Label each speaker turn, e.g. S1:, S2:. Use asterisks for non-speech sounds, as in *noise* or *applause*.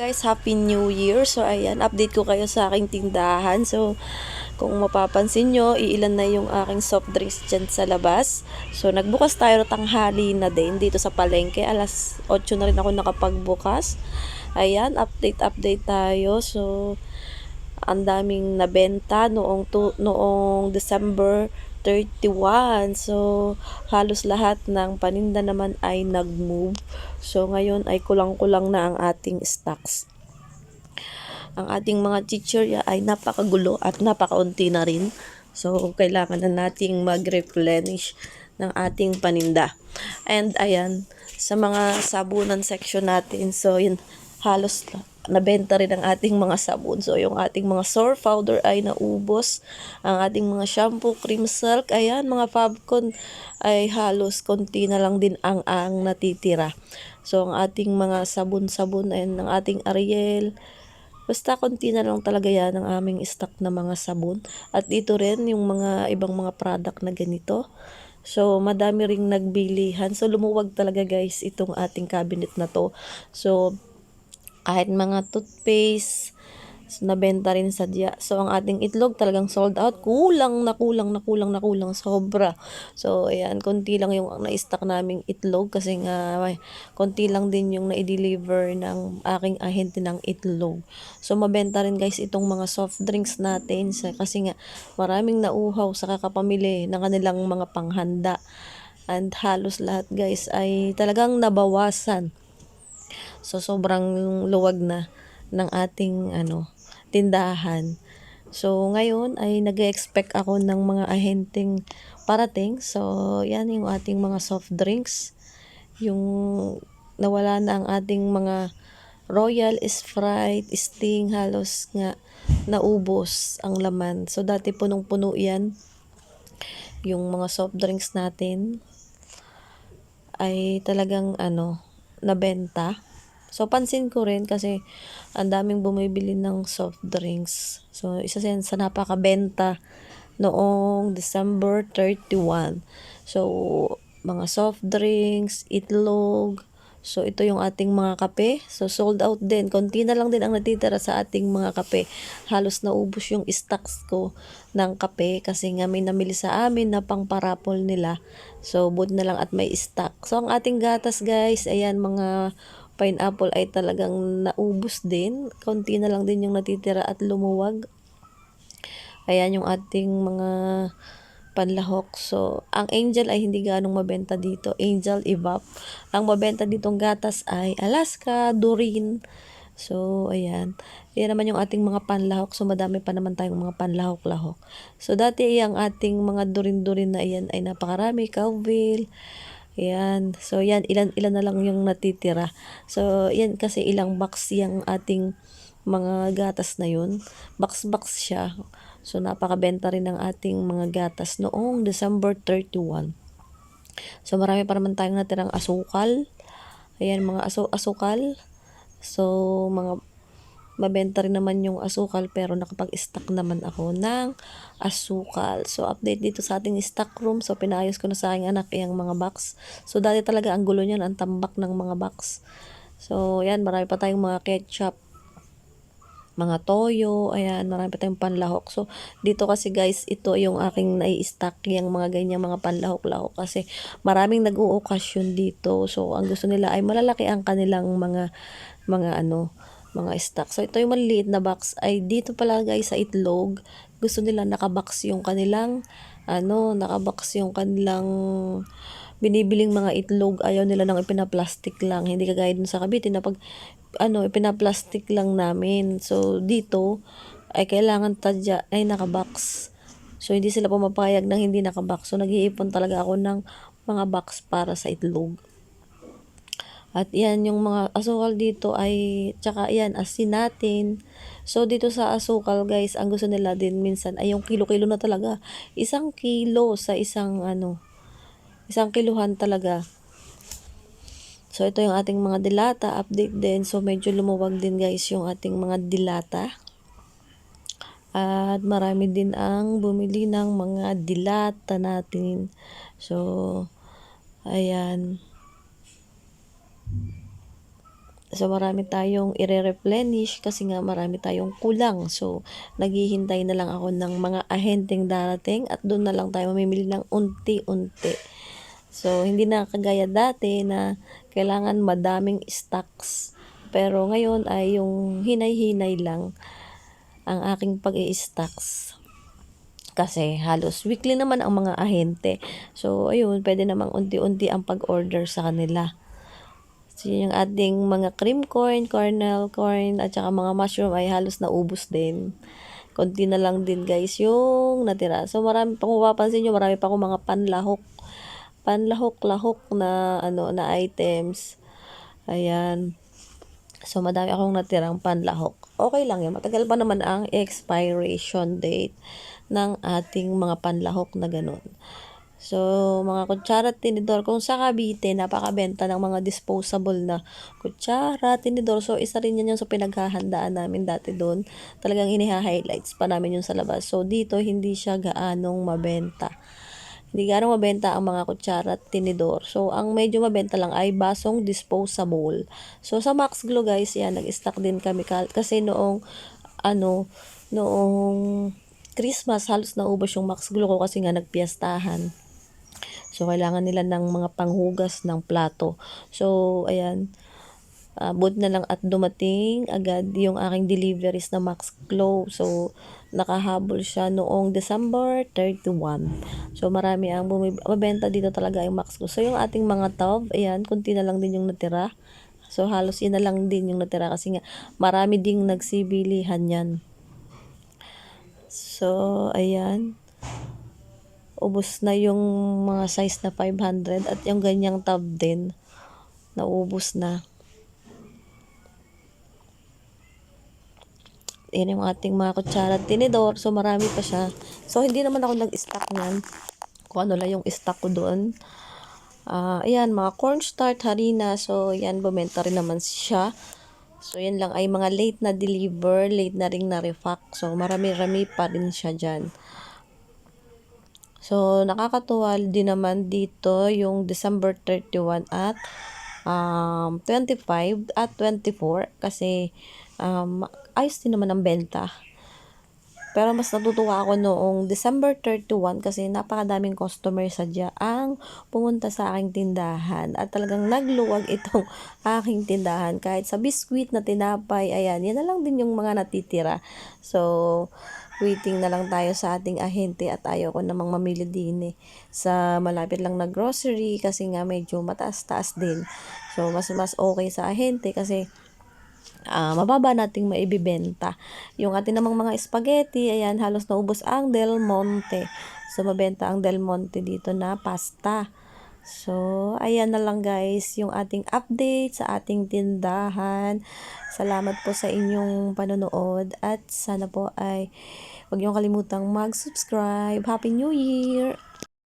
S1: guys, Happy New Year. So ayan, update ko kayo sa aking tindahan. So kung mapapansin nyo, iilan na yung aking soft drinks dyan sa labas. So nagbukas tayo tanghali na din dito sa palengke. Alas 8 na rin ako nakapagbukas. Ayan, update update tayo. So ang daming nabenta noong tu- noong December 31. So, halos lahat ng paninda naman ay nag-move. So, ngayon ay kulang-kulang na ang ating stocks. Ang ating mga chichirya ay napakagulo at napakaunti na rin. So, kailangan na nating mag-replenish ng ating paninda. And ayan, sa mga sabunan section natin, so yun, halos nabenta rin ang ating mga sabon. So, yung ating mga sore powder ay naubos. Ang ating mga shampoo, cream silk, ayan, mga Fabcon ay halos konti na lang din ang ang natitira. So, ang ating mga sabon-sabon ay ng ating Ariel, Basta konti na lang talaga yan ang aming stock na mga sabon. At dito rin yung mga ibang mga product na ganito. So, madami ring nagbilihan. So, lumuwag talaga guys itong ating cabinet na to. So, kahit mga toothpaste, so, nabenta rin sa dia. So, ang ating itlog talagang sold out. Kulang na kulang na kulang na kulang. Sobra. So, ayan, konti lang yung na-stock naming itlog kasi nga, ay, konti lang din yung na-deliver ng aking ahente ng itlog. So, mabenta rin guys itong mga soft drinks natin sa, kasi nga, maraming nauhaw sa kakapamili ng kanilang mga panghanda. And halos lahat guys ay talagang nabawasan. So, sobrang luwag na ng ating ano, tindahan. So, ngayon ay nag expect ako ng mga ahenteng parating. So, yan yung ating mga soft drinks. Yung nawala na ang ating mga Royal, Sprite, Sting, halos nga naubos ang laman. So, dati punong-puno yan. Yung mga soft drinks natin ay talagang ano, nabenta. So, pansin ko rin kasi ang daming bumibili ng soft drinks. So, isa yan sa napakabenta noong December 31. So, mga soft drinks, itlog, So, ito yung ating mga kape. So, sold out din. Konti na lang din ang natitira sa ating mga kape. Halos naubos yung stocks ko ng kape kasi nga may namili sa amin na pang parapol nila. So, buti na lang at may stock. So, ang ating gatas guys, ayan mga pineapple ay talagang naubos din. Konti na lang din yung natitira at lumuwag. Ayan yung ating mga panlahok. So, ang angel ay hindi ganong mabenta dito. Angel evap. Ang mabenta ditong gatas ay Alaska, Durin. So, ayan. Yan naman yung ating mga panlahok. So, madami pa naman tayong mga panlahok-lahok. So, dati ang ating mga durin-durin na iyan ay napakarami. Cowville, Ayan. So, yan. Ilan, ilan na lang yung natitira. So, yan kasi ilang box yung ating mga gatas na yun. Box-box siya. So, napakabenta rin ng ating mga gatas noong December 31. So, marami pa naman tayong natirang asukal. Ayan, mga asu asukal. So, mga mabenta rin naman yung asukal pero nakapag-stock naman ako ng asukal. So, update dito sa ating stock room. So, pinayos ko na sa aking anak yung mga box. So, dati talaga ang gulo niyan, ang tambak ng mga box. So, yan, marami pa tayong mga ketchup mga toyo, ayan, marami pa tayong panlahok. So, dito kasi guys, ito yung aking nai-stock yung mga ganyan mga panlahok-lahok kasi maraming nag-uokasyon dito. So, ang gusto nila ay malalaki ang kanilang mga mga ano, mga stock. So, ito yung maliliit na box ay dito pala guys sa itlog. Gusto nila nakabox yung kanilang, ano, nakabox yung kanilang binibiling mga itlog. Ayaw nila nang ipinaplastic lang. Hindi kagaya dun sa Cavite na pag, ano, ipinaplastic lang namin. So, dito, ay kailangan tadya, ay nakabox. So, hindi sila pumapayag ng hindi nakabox. So, nag-iipon talaga ako ng mga box para sa itlog. At yan, yung mga asukal dito ay, tsaka yan, asin natin. So, dito sa asukal, guys, ang gusto nila din minsan ay yung kilo-kilo na talaga. Isang kilo sa isang, ano, isang kiluhan talaga. So, ito yung ating mga dilata. Update din. So, medyo lumuwag din, guys, yung ating mga dilata. At marami din ang bumili ng mga dilata natin. So, ayan. So, marami tayong ire-replenish kasi nga marami tayong kulang. So, naghihintay na lang ako ng mga ahenteng darating at doon na lang tayo mamimili ng unti-unti. So, hindi na kagaya dati na kailangan madaming stocks. Pero ngayon ay yung hinay-hinay lang ang aking pag stocks Kasi halos weekly naman ang mga ahente. So, ayun, pwede namang unti-unti ang pag-order sa kanila. So, yun yung ating mga cream corn, kernel corn, at saka mga mushroom ay halos naubos din. Konti na lang din guys yung natira. So, marami kung mapapansin nyo, marami pa akong mga panlahok. Panlahok-lahok na, ano, na items. Ayan. So, madami akong natirang panlahok. Okay lang yan. Matagal pa naman ang expiration date ng ating mga panlahok na ganun. So, mga kutsara at tinidor, kung sa Cavite, napakabenta ng mga disposable na kutsara, tinidor. So, isa rin yan yung sa pinaghahandaan namin dati doon. Talagang iniha-highlights pa namin yung sa labas. So, dito, hindi siya gaanong mabenta. Hindi gaanong mabenta ang mga kutsara at tinidor. So, ang medyo mabenta lang ay basong disposable. So, sa Max Glow guys, yan, nag-stock din kami kasi noong, ano, noong Christmas, halos naubos yung Max Glow ko kasi nga nagpiestahan. So, kailangan nila ng mga panghugas ng plato. So, ayan. Uh, na lang at dumating agad yung aking deliveries na Max Glow. So, nakahabol siya noong December 31. So, marami ang bumib- mabenta dito talaga yung Max Glow. So, yung ating mga tub, ayan, kunti na lang din yung natira. So, halos yun na lang din yung natira kasi nga marami ding nagsibilihan yan. So, ayan ubos na yung mga size na 500 at yung ganyang tab din. Naubos na. Yan yung ating mga kutsara tinidor. So marami pa siya. So hindi naman ako nag-stock niyan. Kung ano lang yung stock ko doon. Uh, ayan mga cornstarch harina. So yan bumenta rin naman siya. So, yan lang ay mga late na deliver, late na ring na-refact. So, marami-rami pa rin siya dyan. So, nakakatuwa din naman dito yung December 31 at um, 25 at 24 kasi um, ayos din naman ang benta. Pero mas natutuwa ako noong December 31 kasi napakadaming customer sadya ang pumunta sa aking tindahan. At talagang nagluwag itong *laughs* aking tindahan. Kahit sa biskwit na tinapay, ayan, yan na lang din yung mga natitira. So, waiting na lang tayo sa ating ahente at ayaw ko namang mamili din eh, sa malapit lang na grocery kasi nga medyo mataas-taas din. So, mas mas okay sa ahente kasi uh, mababa nating maibibenta. Yung ating namang mga spaghetti, ayan, halos naubos ang Del Monte. So, mabenta ang Del Monte dito na pasta. So, ayan na lang guys, yung ating update sa ating tindahan. Salamat po sa inyong panonood at sana po ay huwag niyong kalimutang mag-subscribe. Happy New Year!